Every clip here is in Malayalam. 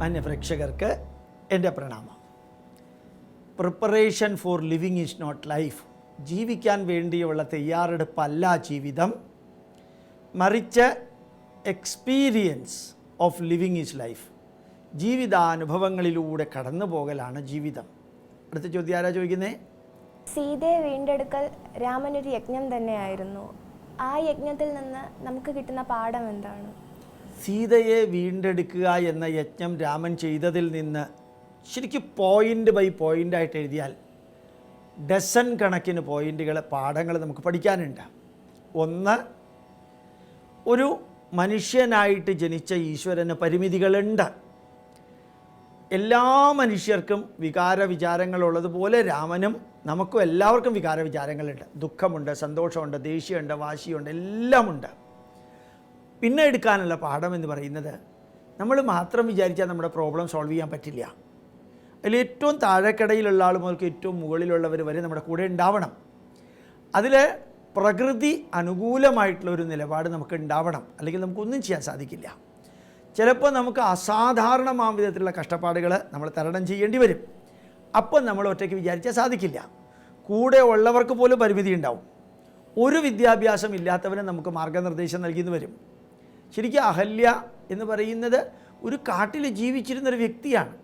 മാന്യ പ്രേക്ഷകർക്ക് എന്റെ പ്രണാമം. Preparation for living is not life ജീവിക്കാൻ വേണ്ടിയുള്ള തയ്യാറെടുപ്പല്ല ജീവിതം. മറിച്ച് experience of living is life ജീവിതാനുഭവങ്ങളിലൂടെ കടന്നു പോകലാണ് ജീവിതം. അടുത്ത ചോദ്യം ആരാ ചോദിക്കുന്നേ? സീതയെ വീണ്ടെടുക്കൽ രാമനൊരു യജ്ഞം തന്നെയായിരുന്നു. ആ യജ്ഞത്തിൽ നിന്ന് നമുക്ക് കിട്ടുന്ന പാഠം എന്താണ്? സീതയെ വീണ്ടെടുക്കുക എന്ന യജ്ഞം രാമൻ ചെയ്തതിൽ നിന്ന് ശരിക്കും പോയിന്റ് ബൈ പോയിന്റ് ആയിട്ട് എഴുതിയാൽ ഡസൻ കണക്കിന് പോയിന്റുകൾ പാഠങ്ങൾ നമുക്ക് പഠിക്കാനുണ്ട്. ഒന്ന് ഒരു മനുഷ്യനായിട്ട് ജനിച്ച ഈശ്വരന് പരിമിതികളുണ്ട്. എല്ലാ മനുഷ്യർക്കും വികാര വിചാരങ്ങളുള്ളതുപോലെ രാമനും നമുക്കും എല്ലാവർക്കും വികാര വിചാരങ്ങളുണ്ട് ദുഃഖമുണ്ട് സന്തോഷമുണ്ട് ദേഷ്യമുണ്ട് വാശിയുണ്ട് എല്ലാമുണ്ട്. പിന്നെ എടുക്കാനുള്ള പാഠം എന്ന് പറയുന്നത് നമ്മൾ മാത്രം വിചാരിച്ചാൽ നമ്മുടെ പ്രോബ്ലം സോൾവ് ചെയ്യാൻ പറ്റില്ല. അതിൽ ഏറ്റവും താഴെക്കടയിലുള്ള ആൾ മുതൽക്ക് ഏറ്റവും മുകളിലുള്ളവർ വരെ നമ്മുടെ കൂടെ ഉണ്ടാവണം. അതിൽ പ്രകൃതി അനുകൂലമായിട്ടുള്ള ഒരു നിലപാട് നമുക്ക് ഉണ്ടാവണം. അല്ലെങ്കിൽ നമുക്കൊന്നും ചെയ്യാൻ സാധിക്കില്ല. ചിലപ്പോൾ നമുക്ക് അസാധാരണമാം വിധത്തിലുള്ള കഷ്ടപ്പാടുകൾ നമ്മൾ തരണം ചെയ്യേണ്ടി വരും. അപ്പം നമ്മൾ ഒറ്റയ്ക്ക് വിചാരിച്ചാൽ സാധിക്കില്ല. കൂടെ ഉള്ളവർക്ക് പോലും പരിമിതി ഉണ്ടാവും ഒരു വിദ്യാഭ്യാസം ഇല്ലാത്തവന് നമുക്ക് മാർഗനിർദ്ദേശം നൽകിയെന്ന് വരും. ശരിക്കും അഹല്യ എന്ന് പറയുന്നത് ഒരു കാട്ടിൽ ജീവിച്ചിരുന്നൊരു വ്യക്തിയാണ്.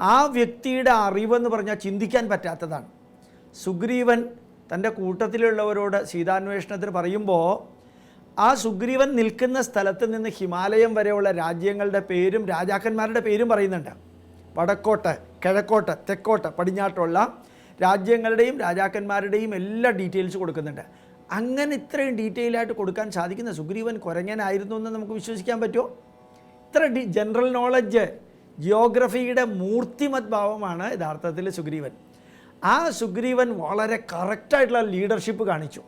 ആ വ്യക്തിയുടെ അറിവെന്ന് പറഞ്ഞാൽ ചിന്തിക്കാൻ പറ്റാത്തതാണ്. സുഗ്രീവൻ തന്റെ കൂട്ടത്തിലുള്ളവരോട് സീതാന്വേഷണത്തിന് പറയുമ്പോൾ ആ സുഗ്രീവൻ നിൽക്കുന്ന സ്ഥലത്ത് നിന്ന് ഹിമാലയം വരെയുള്ള രാജ്യങ്ങളുടെ പേരും രാജാക്കന്മാരുടെ പേരും പറയുന്നുണ്ട്. വടക്കോട്ട് കിഴക്കോട്ട് തെക്കോട്ട് പടിഞ്ഞാട്ടുള്ള രാജ്യങ്ങളുടെയും രാജാക്കന്മാരുടെയും എല്ലാ ഡീറ്റെയിൽസ് കൊടുക്കുന്നുണ്ട്. അങ്ങനെ ഇത്രയും ഡീറ്റെയിൽ ആയിട്ട് കൊടുക്കാൻ സാധിക്കുന്ന സുഗ്രീവൻ കുരങ്ങനായിരുന്നു എന്ന് നമുക്ക് വിശ്വസിക്കാൻ പറ്റുമോ? ഇത്ര ഡി ജനറൽ നോളജ് ജിയോഗ്രഫിയുടെ മൂർത്തിമത് ഭാവമാണ് യഥാർത്ഥത്തിൽ സുഗ്രീവൻ. ആ സുഗ്രീവൻ വളരെ കറക്റ്റായിട്ടുള്ള ലീഡർഷിപ്പ് കാണിച്ചു.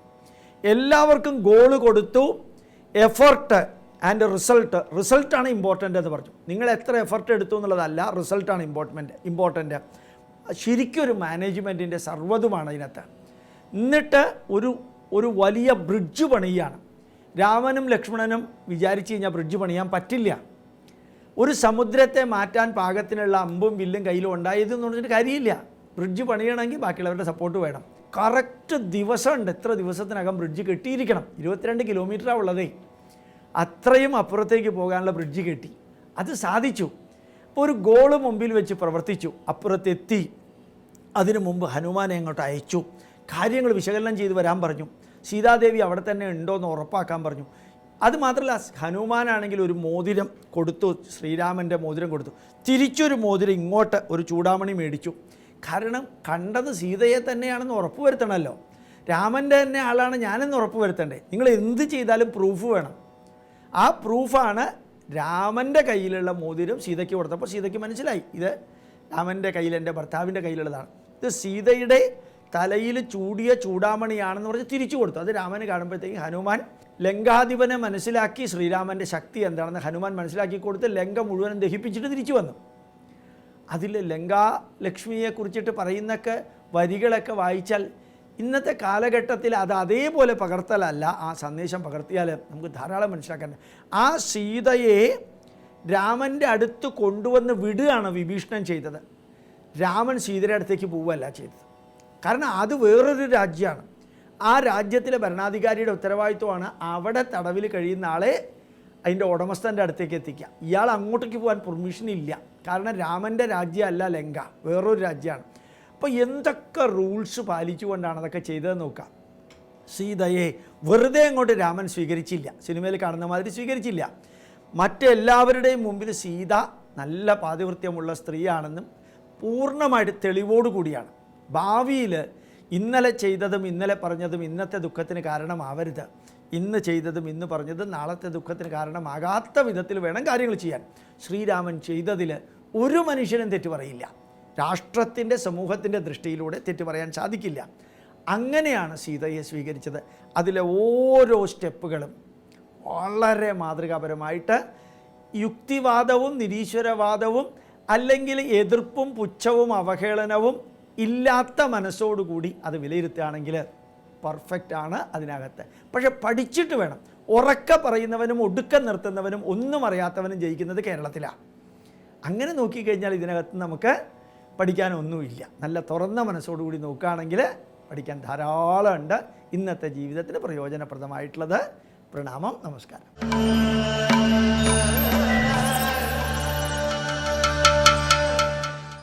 എല്ലാവർക്കും ഗോൾ കൊടുത്തു എഫർട്ട് ആൻഡ് റിസൾട്ട് റിസൾട്ടാണ് ഇമ്പോർട്ടന്റ് എന്ന് പറഞ്ഞു. നിങ്ങൾ എത്ര എഫർട്ട് എടുത്തു എന്നുള്ളതല്ല റിസൾട്ടാണ് ഇമ്പോർട്ടന്റ് ഇമ്പോർട്ടന്റ് ശരിക്കും ഒരു മാനേജ്മെന്റിന്റെ സർവതുമാണ് ഇതിനകത്ത്. എന്നിട്ട് ഒരു ഒരു വലിയ ബ്രിഡ്ജ് പണിയാണ് രാമനും ലക്ഷ്മണനും വിചാരിച്ചു കഴിഞ്ഞാൽ ബ്രിഡ്ജ് പണിയാൻ പറ്റില്ല. ഒരു സമുദ്രത്തെ മാറ്റാൻ പാകത്തിനുള്ള അമ്പും വില്ലും കയ്യിലും ഉണ്ടായത് എന്ന് പറഞ്ഞിട്ട് കാര്യമില്ല. ബ്രിഡ്ജ് പണിയണമെങ്കിൽ ബാക്കിയുള്ളവരുടെ സപ്പോർട്ട് വേണം. കറക്റ്റ് ദിവസമുണ്ട്. എത്ര ദിവസത്തിനകം ബ്രിഡ്ജ് കെട്ടിയിരിക്കണം. ഇരുപത്തിരണ്ട് കിലോമീറ്ററാണ് ഉള്ളതേ. അത്രയും അപ്പുറത്തേക്ക് പോകാനുള്ള ബ്രിഡ്ജ് കെട്ടി. അത് സാധിച്ചു. അപ്പോൾ ഒരു ഗോൾ മുമ്പിൽ വെച്ച് പ്രവർത്തിച്ചു. അപ്പുറത്തെത്തി. അതിനു മുമ്പ് ഹനുമാനെ അങ്ങോട്ട് അയച്ചു. കാര്യങ്ങൾ വിശകലനം ചെയ്ത് വരാൻ പറഞ്ഞു. സീതാദേവി അവിടെ തന്നെ ഉണ്ടോ എന്ന് ഉറപ്പാക്കാൻ പറഞ്ഞു. അത് മാത്രമല്ല ഹനുമാനാണെങ്കിൽ ഒരു മോതിരം കൊടുത്തു ശ്രീരാമന്റെ മോതിരം കൊടുത്തു. തിരിച്ചൊരു മോതിരം ഇങ്ങോട്ട് ഒരു ചൂടാമണി മേടിച്ചു. കാരണം കണ്ടത് സീതയെ തന്നെയാണെന്ന് ഉറപ്പ് വരുത്തണമല്ലോ. രാമന്റെ തന്നെ ആളാണ് ഞാനെന്ന് ഉറപ്പ് വരുത്തണ്ടേ. നിങ്ങൾ എന്ത് ചെയ്താലും പ്രൂഫ് വേണം. ആ പ്രൂഫാണ് രാമന്റെ കയ്യിലുള്ള മോതിരം സീതയ്ക്ക് കൊടുത്തപ്പോൾ സീതയ്ക്ക് മനസ്സിലായി. ഇത് രാമന്റെ കയ്യിൽ എന്റെ ഭർത്താവിന്റെ കയ്യിലുള്ളതാണ്. ഇത് സീതയുടെ തലയിൽ ചൂടിയ ചൂടാമണിയാണെന്ന് പറഞ്ഞ് തിരിച്ചു കൊടുത്തു. അത് രാമന് കാണുമ്പോഴത്തേക്ക് ഹനുമാൻ ലങ്കാധിപനെ മനസ്സിലാക്കി ശ്രീരാമന്റെ ശക്തി എന്താണെന്ന് ഹനുമാൻ മനസ്സിലാക്കി കൊടുത്ത് ലങ്ക മുഴുവനും ദഹിപ്പിച്ചിട്ട് തിരിച്ചു വന്നു. അതിൽ ലങ്കാ ലക്ഷ്മിയെ കുറിച്ചിട്ട് പറയുന്നൊക്കെ വരികളൊക്കെ വായിച്ചാൽ ഇന്നത്തെ കാലഘട്ടത്തിൽ അത് അതേപോലെ പകർത്തലല്ല. ആ സന്ദേശം പകർത്തിയാൽ നമുക്ക് ധാരാളം മനസ്സിലാക്കാൻ ആ സീതയെ രാമന്റെ അടുത്ത് കൊണ്ടുവന്ന് വിടുകയാണ് വിഭീഷണൻ ചെയ്തത്. രാമൻ സീതയുടെ അടുത്തേക്ക് പോവുകയല്ല ചെയ്തത്. കാരണം അത് വേറൊരു രാജ്യമാണ്. ആ രാജ്യത്തിലെ ഭരണാധികാരിയുടെ ഉത്തരവാദിത്വമാണ് അവിടെ തടവിൽ കഴിയുന്ന ആളെ അതിന്റെ ഉടമസ്ഥന്റെ അടുത്തേക്ക് എത്തിക്കുക. ഇയാൾ അങ്ങോട്ടേക്ക് പോകാൻ പെർമിഷൻ ഇല്ല. കാരണം രാമന്റെ രാജ്യമല്ല ലങ്ക വേറൊരു രാജ്യമാണ്. അപ്പോൾ എന്തൊക്കെ റൂൾസ് പാലിച്ചുകൊണ്ടാണ് അതൊക്കെ ചെയ്തതെന്ന് നോക്കാം സീതയെ വെറുതെ അങ്ങോട്ട് രാമൻ സ്വീകരിച്ചില്ല. സിനിമയിൽ കാണുന്ന മാതിരി സ്വീകരിച്ചില്ല. മറ്റെല്ലാവരുടെയും മുമ്പിൽ സീത നല്ല പാതിവൃത്യമുള്ള സ്ത്രീയാണെന്നും പൂർണമായിട്ട് തെളിവോടുകൂടിയാണ് ഭാവിയിൽ ഇന്നലെ ചെയ്തതും ഇന്നലെ പറഞ്ഞതും ഇന്നത്തെ ദുഃഖത്തിന് കാരണമാവരുത്. ഇന്ന് ചെയ്തതും ഇന്ന് പറഞ്ഞതും നാളത്തെ ദുഃഖത്തിന് കാരണമാകാത്ത വിധത്തിൽ വേണം കാര്യങ്ങൾ ചെയ്യാൻ. ശ്രീരാമൻ ചെയ്തതിൽ ഒരു മനുഷ്യനും തെറ്റു പറയില്ല. രാഷ്ട്രത്തിന്റെ സമൂഹത്തിന്റെ ദൃഷ്ടിയിലൂടെ തെറ്റു പറയാൻ സാധിക്കില്ല. അങ്ങനെയാണ് സീതയെ സ്വീകരിച്ചത്. അതിലെ ഓരോ സ്റ്റെപ്പുകളും വളരെ മാതൃകാപരമായിട്ട് യുക്തിവാദവും നിരീശ്വരവാദവും അല്ലെങ്കിൽ എതിർപ്പും പുച്ഛവും അവഹേളനവും ഇല്ലാത്ത മനസ്സോടുകൂടി അത് വിലയിരുത്തുകയാണെങ്കിൽ പെർഫെക്റ്റ് ആണ് അതിനകത്ത്. പക്ഷെ പഠിച്ചിട്ട് വേണം. ഉറക്ക പറയുന്നവനും ഒടുക്കം നിർത്തുന്നവനും ഒന്നും അറിയാത്തവനും ജയിക്കുന്നത് കേരളത്തിലാണ് അങ്ങനെ നോക്കിക്കഴിഞ്ഞാൽ ഇതിനകത്ത് നമുക്ക് പഠിക്കാനൊന്നുമില്ല. നല്ല തുറന്ന മനസ്സോടുകൂടി നോക്കുകയാണെങ്കിൽ പഠിക്കാൻ ധാരാളം ഉണ്ട് ഇന്നത്തെ ജീവിതത്തിന് പ്രയോജനപ്രദമായിട്ടുള്ളത് പ്രണാമം നമസ്കാരം.